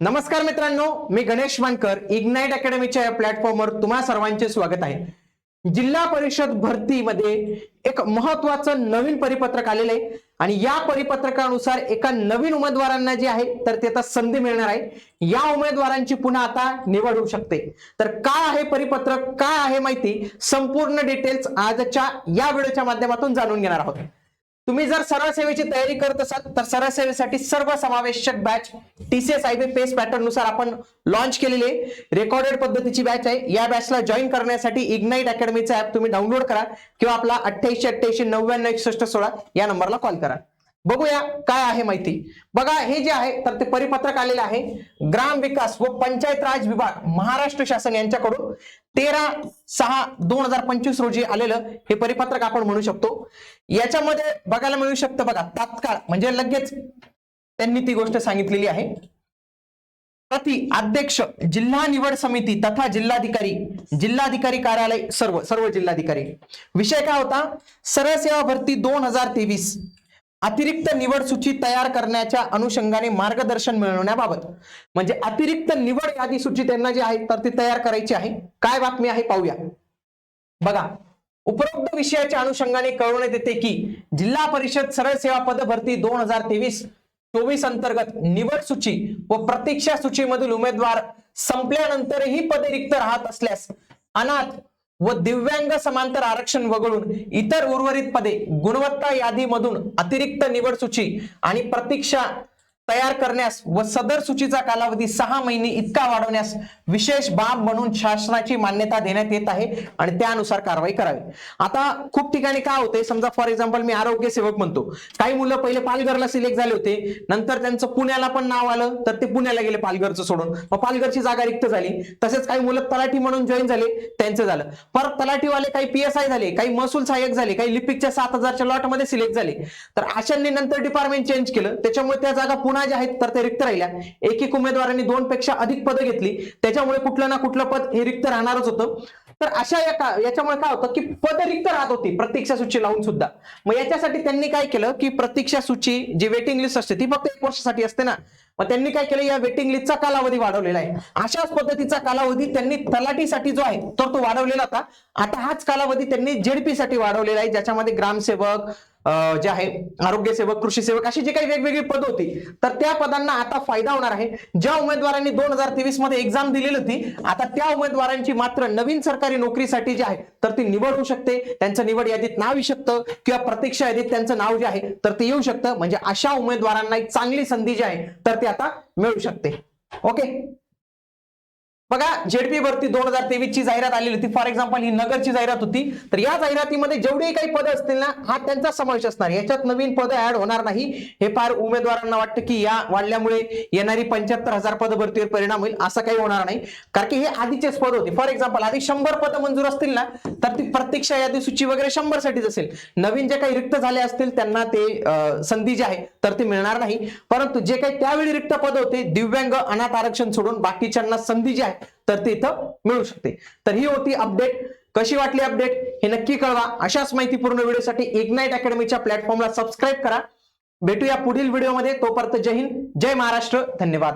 नमस्कार मित्रांनो मी गणेश मानकर इग्नाइट अकॅडमीच्या या प्लॅटफॉर्मवर तुम्हा सर्वांचे स्वागत आहे. जिल्हा परिषद भरतीमध्ये एक महत्वाचं नवीन परिपत्रक आलेलं आहे आणि या परिपत्रकानुसार एका नवीन उमेदवारांना जे आहे तर ते आता संधी मिळणार आहे. या उमेदवारांची पुन्हा आता निवड होऊ शकते. तर काय आहे परिपत्रक काय आहे माहिती संपूर्ण डिटेल्स आजच्या या व्हिडिओच्या माध्यमातून जाणून घेणार आहोत. तुम्ही जर सरळ सेवेची तयारी करत असाल तर सरळ सेवेसाठी सर्व समावेशक बॅच टीसीएस आयबी पेस पॅटर्ननुसार आपण लॉन्च केलेली आहे. रेकॉर्डेड पद्धतीची बॅच आहे. या बॅचला जॉईन करण्यासाठी इग्नाइट अकॅडमीचा ऍप तुम्ही डाउनलोड करा किंवा आपला अठ्ठ्याऐंशी अठ्ठ्याऐंशी नव्याण्णव एकसष्ट सोळा या नंबरला कॉल करा. बघूया काय आहे माहिती. बघा हे जे आहे तर ते परिपत्रक आलेलं आहे. ग्राम विकास व पंचायत राज विभाग महाराष्ट्र शासन यांच्याकडून तेरा सहा दोन हजार पंचवीस रोजी आलेलं हे परिपत्रक आपण म्हणू शकतो. याच्यामध्ये बघायला मिळू शकतं बघा तात्काळ म्हणजे लगेच त्यांनी ती गोष्ट सांगितलेली आहे. प्रति अध्यक्ष जिल्हा निवड समिती तथा जिल्हाधिकारी जिल्हाधिकारी कार्यालय सर्व सर्व जिल्हाधिकारी. विषय काय होता? सरळ सेवा भरती दोन हजार तेवीस. अतिरिक्त निवड सूची तयार करण्याच्या अनुषंगाने मार्गदर्शन मिळवण्याबाबत. म्हणजे अतिरिक्त निवड यादी सूची त्यांना जी आहे तर ती तयार करायची आहे. काय बातमी आहे पाहूया. बघा उपरोक्त विषयाच्या अनुषंगाने कळवण्यात येते की जिल्हा परिषद सरळ सेवा पद भरती दोन हजार तेवीस चोवीस अंतर्गत निवड सूची व प्रतीक्षा सूचीमधील उमेदवार संपल्यानंतरही पदे रिक्त राहत असल्यास अनाथ व दिव्यांग समांतर आरक्षण वगळून इतर उर्वरित पदे गुणवत्ता यादीमधून अतिरिक्त निवड सूची आणि प्रतीक्षा तयार करण्यास व सदर सूचीचा कालावधी सहा महिने इतका वाढवण्यास विशेष बाब म्हणून शासनाची मान्यता देण्यात येत आहे आणि त्यानुसार कारवाई करावी. आता खूप ठिकाणी काय होते समजा फॉर एक्झाम्पल मी आरोग्य सेवक म्हणतो. काही मुलं पहिले पालघरला सिलेक्ट झाले होते. नंतर त्यांचं पुण्याला पण नाव आलं तर ते पुण्याला गेले पालघरचं सोडून. मग पालघरची जागा रिक्त झाली. तसेच काही मुलं तलाठी म्हणून जॉईन झाले त्यांचं झालं. परत तलाठीवाले काही पीएसआय झाले काही महसूल सहाय्यक झाले काही लिपिकच्या सात हजारच्या लॉटमध्ये सिलेक्ट झाले. तर अशांनी नंतर डिपार्टमेंट चेंज केलं. त्याच्यामुळे त्या जागा पुन्हा ज्या आहेत तर त्या रिक्त राहिल्या. एक एक उमेदवारांनी दोन पेक्षा अधिक पदं घेतली. त्याच्यामुळे कुठलं ना कुठलं पद हे रिक्त राहणारच होतं. तर अशा या याच्यामुळे काय होतं की पद रिक्त राहत होती प्रतीक्षा सूची लावून सुद्धा. मग याच्यासाठी त्यांनी काय केलं की प्रतीक्षा सूची जी वेटिंग लिस्ट असते ती फक्त एक वर्षासाठी असते ना. मग त्यांनी काय केलं या वेटिंग लिस्टचा कालावधी वाढवलेला आहे. अशाच पद्धतीचा कालावधी त्यांनी तलाठीसाठी जो आहे तर तो वाढवलेला होता. आता हाच कालावधी त्यांनी जेडपी साठी वाढवलेला आहे ज्याच्यामध्ये ग्रामसेवक जे आहे आरोग्य सेवक कृषी सेवक अशी जी काही वेगवेगळी पद होती तर त्या पदांना आता फायदा होणार आहे. ज्या उमेदवारांनी दोन हजार तेवीसमध्ये एक्झाम दिलेली होती आता त्या उमेदवारांची मात्र नवीन सरकारी नोकरीसाठी जी आहे तर ती निवड होऊ शकते. त्यांचं निवड यादीत नाव येऊ शकतं किंवा प्रतीक्षा यादीत त्यांचं नाव जे आहे तर ते येऊ शकतं. म्हणजे अशा उमेदवारांना एक चांगली संधी जी आहे तर ती आता मिळू शकते. ओके? बघा जेडपी भरती दोन हजार तेवीस ची जाहिरात आलेली होती. फॉर एक्झाम्पल ही नगरची जाहिरात होती. तर या जाहिरातीमध्ये जेवढे काही पदं असतील ना हा त्यांचा समावेश असणार. याच्यात नवीन पद ऍड होणार नाही. हे फार उमेदवारांना वाटतं की या वाढल्यामुळे येणारी पंच्याहत्तर हजार पद भरतीवर परिणाम होईल असं काही होणार नाही. कारण की हे आधीचेच पद होते. फॉर एक्झाम्पल आधी शंभर पद मंजूर असतील ना तर ती प्रत्यक्षा यादी सूची वगैरे शंभर साठीच असेल. नवीन जे काही रिक्त झाले असतील त्यांना ते संधी जी आहे तर ती मिळणार नाही. परंतु जे काही त्यावेळी रिक्त पद होते दिव्यांग अनाथ आरक्षण सोडून बाकीच्यांना संधी जी आहे आहे तर ती इथं मिळू शकते. तर ही होती अपडेट कशी वाटली अपडेट हे नक्की कळवा. अशाच माहितीपूर्ण व्हिडिओसाठी इग्नाइट अकॅडमीच्या प्लॅटफॉर्मला सबस्क्राईब करा. भेटूया पुढील व्हिडिओमध्ये तोपर्यंत जय हिंद जय महाराष्ट्र. धन्यवाद.